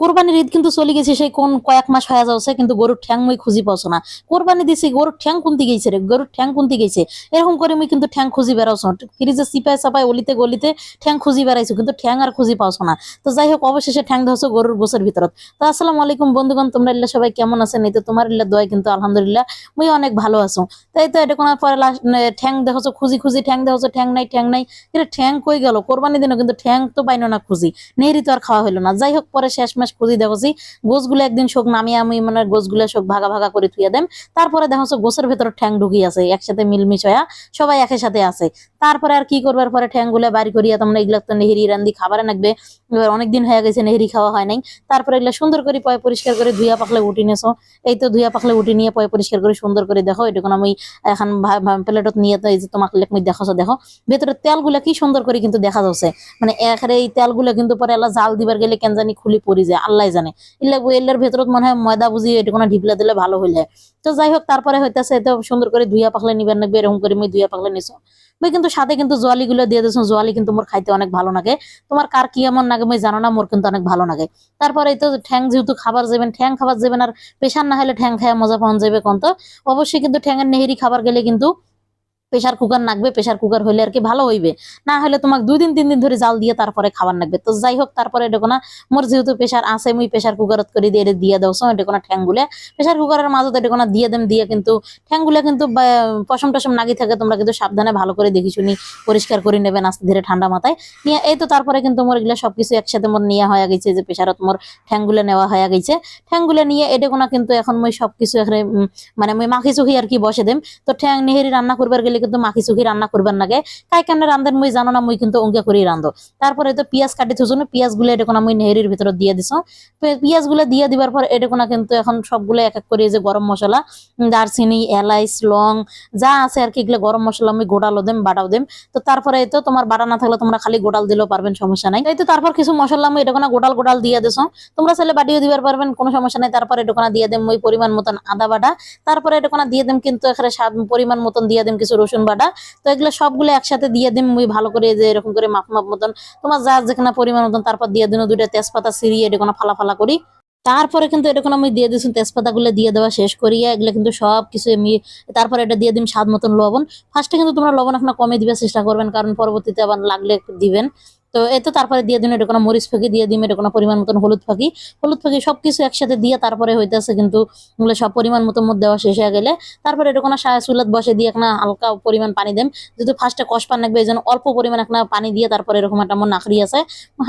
কোরবানির ঈদ কিন্তু চলে গেছে, সেই কোন কয়েক মাস হয়ে যাচ্ছে, কিন্তু গরুর ঠ্যাং মুই খুঁজি পাচ্ছ না। কোরবানি দিছি, গরুর ঠ্যাং কুন্তি গেছে রে? গরুর ঠ্যাং কুন্তি গেছে এরকম করে মুই কিন্তু ঠ্যাং খুঁজি বেড়াচ্ছ ফ্রিজে চিপাই চাপাই অলিতে গলিতে ঠ্যাং খুঁজি বেড়াইছো, কিন্তু ঠ্যাং আর খুঁজি পাচ্ছ না। তো যাই হোক অবশেষে ঠ্যাং ধরছো গরুর গোসের ভিতরত। তো আসসালামু আলাইকুম বন্ধুগণ, তোমরা ইল্লা সবাই কেমন আছেন? এই তো তোমার ইল্লা দোয়া কিন্তু আলহামদুলিল্লাহ মুই অনেক ভালো আছো। তাই তো এটা কোনো পরে ঠ্যাং দেখছ খুঁজি খুঁজি ঠ্যাং দেখছ ঠ্যাং নাই ঠ্যাং নাই। এটা ঠ্যাং কই গেল? কোরবানি দিনও কিন্তু ঠ্যাং তো পাইনো না খুঁজি। নেহরি তো আর খাওয়া হলো না। যাই হোক পরে শেষ মাস খুঁজি দেখছি গোছগুলো একদিন শোক নামিয়ে আমি মানে গোছগুলো শোক ভাগা ভাগা করে থুয়ে দেন তারপরে দেখো গোছের ভেতর ঠ্যাং ঢুকি আছে, একসাথে মিলমিশ হয়ে সবাই একের সাথে আছে। তারপরে আর কি করবার পরে ঠ্যাংগুলো বাড়ি করিয়া তোমরা এগুলো তো নেহেরি রান্দি খাবারে নাকবে। এবার অনেকদিন হয়ে গেছে, নেহেরি খাওয়া হয় নাই। তারপরে এগুলো সুন্দর করে পয় পরিষ্কার করে ধুইয়া পাকলে উঠি নেছো। এই তো ধুইয়া পাকলে উঠি নিয়ে পয় পরিষ্কার করে সুন্দর করে দেখো এটুকুন আমি এখন প্লেটত নিয়ে তো এই যে তোমাকে লেখ দেখাছো, দেখো। ভেতরে তেলগুলো কি সুন্দর করে কিন্তু দেখা যাচ্ছে। মানে এখানে এই তেলগুলো কিন্তু পরে এলা জাল দিবার গেলে কেন জানি খুলি পড়ি যায়, আল্লাহ জানে। ইল্লা এলার ভেতরত মনে হয় ময়দা বুঝি এটা কোনো ঢিপলা দিলে ভালো হইলে। তো যাই হোক, তারপরে হইতেছে এত সুন্দর করে ধুইয়া পাকলে নিবার নাকবে, এরকম করে মই ধুইয়া পাকলে নিছো। মই কিন্তু সাথে কিন্তু জোয়ালি গুলো দিয়ে দিছো জোয়ালি কিন্তু মোর খাইতে অনেক ভালো লাগে। তোমার কার কি এমন লাগে মই জানো না, মোর কিন্তু অনেক ভালো লাগে। তারপরে এই তো ঠ্যাং যেহেতু খাবার যাবেন ঠ্যাং খাবার যাবেন আর পেশান না হলে ঠ্যাং খায় মজা পাওয়া যাবে কোন তো? অবশ্যই কিন্তু ঠ্যাঙের নেহেরি খাবার গেলে কিন্তু প্রেশার কুকার নাকবে প্রেশার কুকার হইলে আর কি ভালো হইবে। না হলে তোমাকে দুই দিন, তিন দিন ধরে জাল দিয়ে তারপরে খাবার নাকবে। তো যাই হোক, তারপরে এটা কোনো, মোর যেহেতু প্রেশার আছে, মুই প্রেশার কুকারত করে দিয়ে এটা দিয়ে দাও এটা কোনো ঠ্যাংগুলে প্রেশার কুকারের মাঝে এটা কোনো দিয়ে দেম, দিয়ে কিন্তু ঠ্যাংগুলো কিন্তু পশম টসম নাগি থাকে, তোমরা কিন্তু সাবধানে ভালো করে দেখি শুনি, পরিষ্কার করে নেবেন আস্তে ধীরে ঠান্ডা মাথায়। নিয়ে এই তো তারপরে কিন্তু মোর এগুলো সবকিছু একসাথে মোর নেওয়া হয়ে গেছে, যে প্রেশারত মোর ঠ্যাংগুলো নেওয়া হয়ে গেছে। ঠ্যাংগুলো নিয়ে এটা কোনো কিন্তু এখন মই সবকিছু এখানে মানে মই মাখি চুখি আর কি বসে দেম। তো ঠ্যাং নেহেরি রান্না করবার গেলে কিন্তু মাখি চুখি রান্না করবার নাগে কাই কেন রান্ধেন, মুই জানো না, মুই কিন্তু অঙ্কা করেই রান্ধো। তারপরে তো পিঁয়াজ কাটি থুছো পিঁয়াজগুলো এটা কোনো মুই নেহেরির ভিতরে দিয়ে দিছো। পিঁয়াজগুলো দিয়ে দিবার পর এটা কোনো কিন্তু এখন সবগুলো এক এক করে যে গরম মশলা দারচিনি, এলাইচ, লং, যা আছে আর কি, এগুলো গরম মশলা আমি গোটালো দেম, বাটাও দেম। তো তারপরে তো তোমার বাটা না থাকলে তোমরা খালি গোটাল দিলেও পারবেন, সমস্যা নাই। তো তারপর কিছু মশলা আমি এটা কোনো গোটাল গোটাল দিয়ে দিছো। তোমরা চাইলে বাটিও দিবার পারবেন, কোনো সমস্যা নাই। তারপরে এটা কোনো দিয়ে দেম ওই পরিমাণ মতন আদা বাটা। তারপরে এটা কোনো দিয়ে দেম কিন্তু এখানে স্বাদ, পরিমাণ মতন দিয়ে দেম কিছু বাটা। তো এগুলো সবগুলো একসাথে দিয়ে দিন মুই ভালো করে যে এরকম করে মাপ মাপ মতন। তোমার যা যেখানে পরিমাণ মতন, তারপর দিয়ে দিন দুইটা তেজপাতা সিরিয়ে এটা কোনো ফালা ফালা করি। তারপরে কিন্তু এরকম আমি দিয়ে দিচ্ছি তেজপাতা গুলো দিয়ে দেওয়া শেষ করিয়া এগুলো কিন্তু সব কিছু আমি তারপরে এটা দিয়ে দিন স্বাদ মতন লবণ। ফার্স্টে কিন্তু তোমরা লবণ এখন কমে দিবার চেষ্টা করবেন, কারণ পরবর্তীতে আবার লাগলে দিবেন। তো এতো তারপরে দিয়ে দিন এটা কোনো মরিচ ফাঁকি দিয়ে দিম এটা কোনো পরিমাণ মতন হলুদ ফাঁকি। হলুদ ফাঁকি সবকিছু একসাথে দিয়ে তারপরে হইতেছে কিন্তু এগুলো সব পরিমাণ মতো মধ্যে দেওয়া শেষ হয়ে গেলে তারপরে এটা কোনো চুলাত বসে দিয়ে একটা হালকা পরিমাণ পানি দেম যেহেতু ফার্স্টে কষ পান লাগবে, এই জন্য অল্প পরিমাণ একটা পানি দিয়ে তারপরে এরকম একটা আমার নাখরি আছে।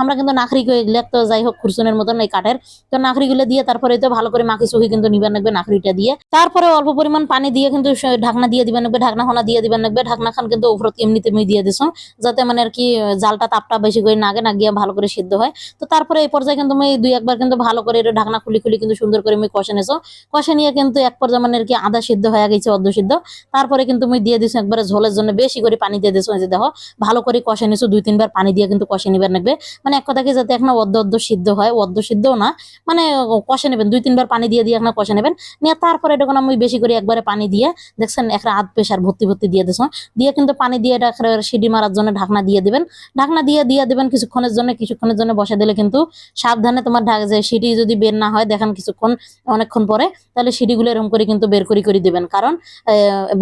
আমরা কিন্তু নাখরি দিলে তো যাই হোক, খুরসুনের মতন এই কাঠের। তো নাখরিগুলো দিয়ে তারপরে তো ভালো করে মাখি চুখি কিন্তু নিবেন লাগবে নাখরিটা দিয়ে। তারপরে অল্প পরিমাণ পানি দিয়ে কিন্তু ঢাকনা দিয়ে দিবেন লাগবে, ঢাকনা খানা দিয়ে দিবেন লাগবে। ঢাকনা খান কিন্তু উপরত এমনিতে আমি দিয়ে দিছো যাতে মানে আর কি, জালটা তাপটা বেশি করে নাগে না গিয়ে ভালো করে সিদ্ধ হয়। তো তারপরে এই পর্যায়ে কিন্তু আমি দুই একবার কিন্তু ভালো করে এটা ঢাকনা খুলি খুলি কিন্তু সুন্দর করে আমি কষে নেছো। কষে নিয়ে কিন্তু এক পর্যায়ে মানে আর কি আদা সিদ্ধ হয়ে গেছে, অর্ধ সিদ্ধ। তারপরে কিন্তু আমি দিয়ে দিছো একবারে ঝোলের জন্য বেশি করে পানি দিয়ে দিছো যে দেখো, ভালো করে কষে নিছো, দুই তিনবার পানি দিয়ে কিন্তু কষে নিবেন লাগবে। মানে এক কথা কি যাতে এখন অর্ধ অর্ধ সিদ্ধ হয়, অর্ধ সিদ্ধও না মানে কষে নেবেন, দুই তিনবার পানি দিয়ে দিয়ে এখন কষে নেবেন। নিয়ে তারপরে এটা আমি বেশি করে একবারে পানি দিয়ে দেখছেন একটা আধ প্রেশার ভর্তি ভর্তি দিয়ে দিছো দিয়ে কিন্তু পানি দিয়ে এটা সিডি মারার জন্য ঢাকনা দিয়ে দিবেন। ঢাকনা দিয়ে দিয়ে দিবেন কিছুক্ষণের জন্য কিছুক্ষণের জন্য বসে দিলে কিন্তু সাবধানে তোমার ঢাক যে সিটি যদি বের না হয়, দেখেন কিছুক্ষণ, অনেকক্ষণ পরে, তাহলে সিটিগুলো এরকম করে কিন্তু বের করে করে দিবেন। কারণ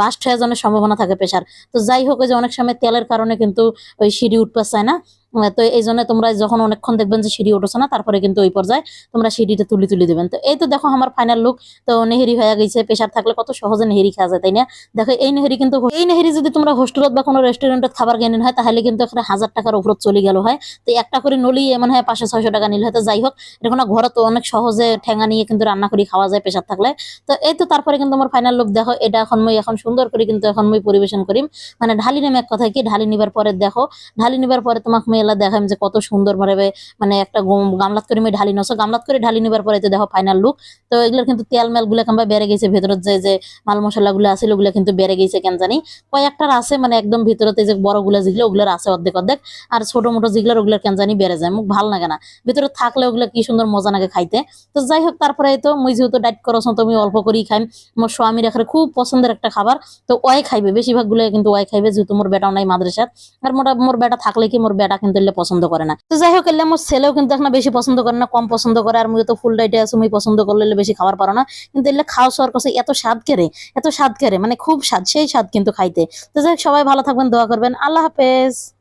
বাস্ট হয়ে যাওয়ার সম্ভাবনা থাকে প্রেশার। তো যাই হোক যে অনেক সময় তেলের কারণে কিন্তু ওই সিঁড়ি উঠ চায় না। তো এই জন্য তোমরা যখন অনেকক্ষণ দেখবেন যে সিঁড়ি উঠছে না, তারপরে কিন্তু ওই পর্যায়ে তোমরা সিঁড়িটা তুলি তুলি দেবেন। তো এই তো দেখো আমার ফাইনাল লুক তো নেহেরি হয়ে গেছে প্রেশার থাকলে কত সহজে নেহেরি খাওয়া যায়, তাই না? দেখো এই নেহেরি কিন্তু এই নেহেরি যদি তোমরা হোস্টেলত বা কোনো রেস্টুরেন্টে খাবার কিনে হয় তাহলে কিন্তু এখানে হাজার টাকার উপর চলে গেল, হয়? তো একটা করে নলি এমন হয় পাঁচশো, ছয়শো টাকা নিলে হয়তো যাই হোক এটা কোনো ঘরে তো অনেক সহজে ঠেঙা নিয়ে কিন্তু রান্না করে, খাওয়া যায় প্রেশার থাকলে। তো এই তো তারপরে কিন্তু আমার ফাইনাল লুক দেখো এটা এখন মই এখন সুন্দর করে কিন্তু এখন মই পরিবেশন করিম। মানে ঢালি নেমে এক কথা কি, ঢালি নিবার পরে দেখো, ঢালি নিবার পরে তোমাকে এলা দেখাম যে কত সুন্দর ভাবে মানে একটা গম- গামলাত করে আমি ঢালি নছো গামলাত করে ঢালি নিবার পরে দেখো ফাইনাল লুক তো এগুলোর কিন্তু তেল মেলগুলা কিংবা বেড়ে গেছে ভেতরের যে যে মাল মশলা গুলো আছে ওগুলো কিন্তু বেড়ে গেছে, কেন জানি? কয়েকটার আছে মানে একদম ভিতরতে যে বড়গুলা যেগুলো, ওগুলোর আছে অর্ধেক অর্ধেক, আর ছোট মোটো যেগুলোর ওগুলোর কেন জানি বেড়ে যায়, মুখ ভালো লাগে না। ভিতরে থাকলে ওগুলো কি সুন্দর মজা লাগে খাইতে। তো যাই হোক, তারপরে তো মুই যেহেতু ডাইট করছ তুমি অল্প করেই খাই মোর স্বামীর এখানে খুব পছন্দের একটা খাবার, তো ওয়াই খাইবে, বেশিরভাগগুলো কিন্তু ওয়াই খাইবে, যেহেতু মোর বেটাও নাই মাদ্রাসার। আর মোটা, মোর বেটা থাকলে কি মোর বেটা দিলে পছন্দ করে না। তো যাই হোক, এলে আমার ছেলেও কিন্তু এখন বেশি পছন্দ করে না, কম পছন্দ করে, আর মুই তো ফুল ডাইটে আছে, মুই পছন্দ করলে বেশি খাবার পারো না। কিন্তু এলে খাওয়া সবার কাছে এত স্বাদ কেড়ে এত স্বাদ কেড়ে মানে খুব স্বাদ, সেই স্বাদ কিন্তু খাইতে। তো যাই হোক, সবাই ভালো থাকবেন, দোয়া করবেন। আল্লাহ হাফেজ।